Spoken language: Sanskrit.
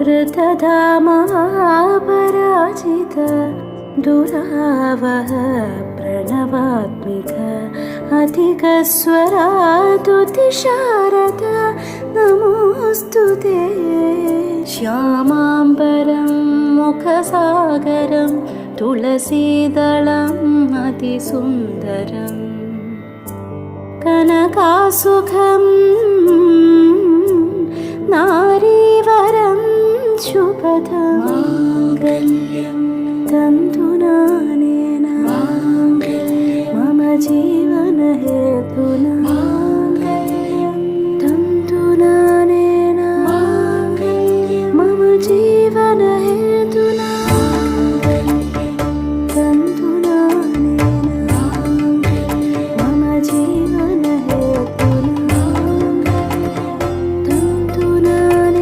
ऋतधामापराजित दुरावह प्रणवात्मिक अधिकस्वरातुतिशारद नमोऽस्तु ते। श्यामाम्बरं मुखसागरं तुलसीदलम् अतिसुन्दरम् कनकासुखं శుభదాంగల్యం తంతునా మమ జీ